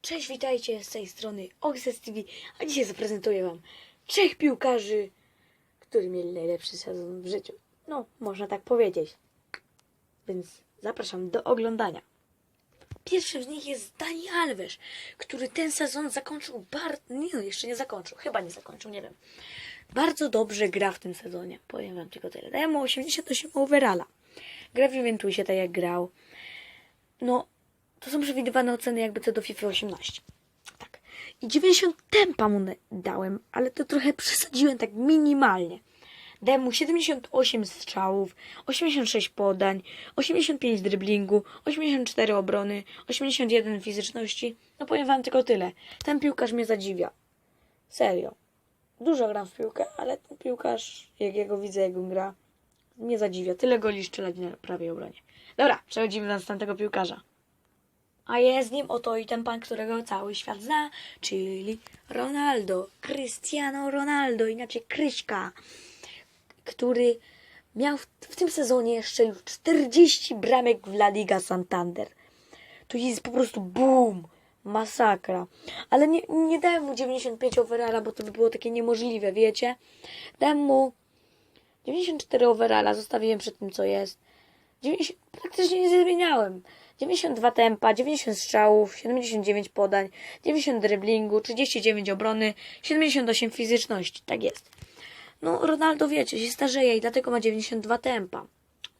Cześć, witajcie z tej strony Oxes TV, a dzisiaj zaprezentuję Wam trzech piłkarzy, którzy mieli najlepszy sezon w życiu. No, można tak powiedzieć. Więc zapraszam do oglądania. Pierwszym z nich jest Dani Alves, który ten sezon zakończył bardzo... Nie no, jeszcze nie zakończył, chyba nie zakończył, nie wiem. Bardzo dobrze gra w tym sezonie, powiem Wam tylko tyle. Daję mu 88 overalla. Gra w Juventusie tak jak grał. No, to są przewidywane oceny jakby co do FIFA 18. Tak. I 90 tempa mu dałem, ale to trochę przesadziłem tak minimalnie. Dałem mu 78 strzałów, 86 podań, 85 driblingu, 84 obrony, 81 fizyczności. No powiem wam tylko tyle. Ten piłkarz mnie zadziwia. Serio. Dużo gram w piłkę, ale ten piłkarz, jak ja go widzę, jak on gra, mnie zadziwia. Tyle goli strzelać na prawej obronie. Dobra, przechodzimy do następnego piłkarza. A jest nim oto i ten pan, którego cały świat zna, czyli Ronaldo, Cristiano Ronaldo, inaczej Kryśka, który miał w, tym sezonie strzelił 40 bramek w La Liga Santander. To jest po prostu boom, masakra. Ale nie, nie dałem mu 95 overalla, bo to by było takie niemożliwe, wiecie? Dałem mu 94 overalla, zostawiłem przy tym, co jest. 90, praktycznie nie zmieniałem. 92 tempa, 90 strzałów, 79 podań, 90 driblingu, 39 obrony, 78 fizyczności. Tak jest. No, Ronaldo wiecie, się starzeje i dlatego ma 92 tempa.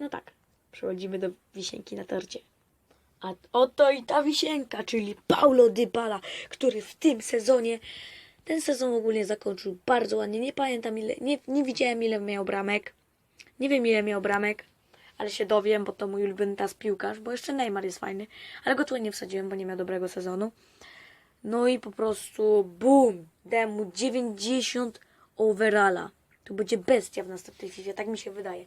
No tak, przechodzimy do wisienki na torcie. A oto i ta wisienka, czyli Paulo Dybala, który w tym sezonie, ten sezon ogólnie zakończył bardzo ładnie. Nie pamiętam ile, nie, nie widziałem ile miał bramek. Nie wiem ile miał bramek, ale się dowiem, bo to mój ulubiony teraz piłkarz, bo jeszcze Neymar jest fajny, ale go tu nie wsadziłem, bo nie miał dobrego sezonu. No i po prostu boom, dałem mu 90 overalla. To będzie bestia w następnej FIFA, tak mi się wydaje.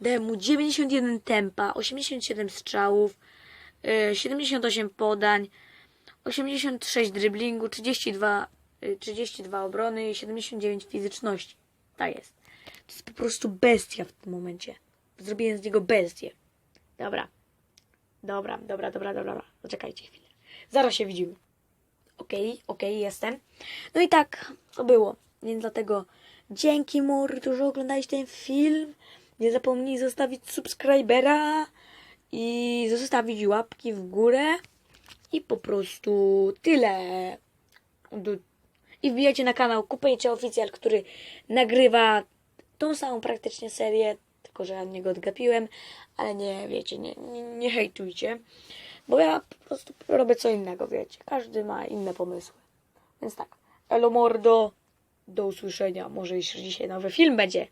Dałem mu 91 tempa, 87 strzałów, y, 78 podań, 86 driblingu, 32, y, 32 obrony i 79 fizyczności. Tak jest. To jest po prostu bestia w tym momencie. Zrobiłem z niego bestię. Dobra. Dobra, dobra, dobra, dobra. dobra. Zaczekajcie chwilę. Zaraz się widzimy. Okej, okej, jestem. No i tak to było. Więc dlatego dzięki mordu, że oglądałeś ten film. Nie zapomnij zostawić subskrybera i zostawić łapki w górę. I po prostu tyle. I wbijajcie na kanał Kupujcie Oficjal, który nagrywa tą samą praktycznie serię, tylko że ja niego odgapiłem, ale nie, wiecie, nie, nie, nie hejtujcie, bo ja po prostu robię co innego, wiecie. Każdy ma inne pomysły. Więc tak, elo mordo, do usłyszenia. Może już dzisiaj nowy film będzie.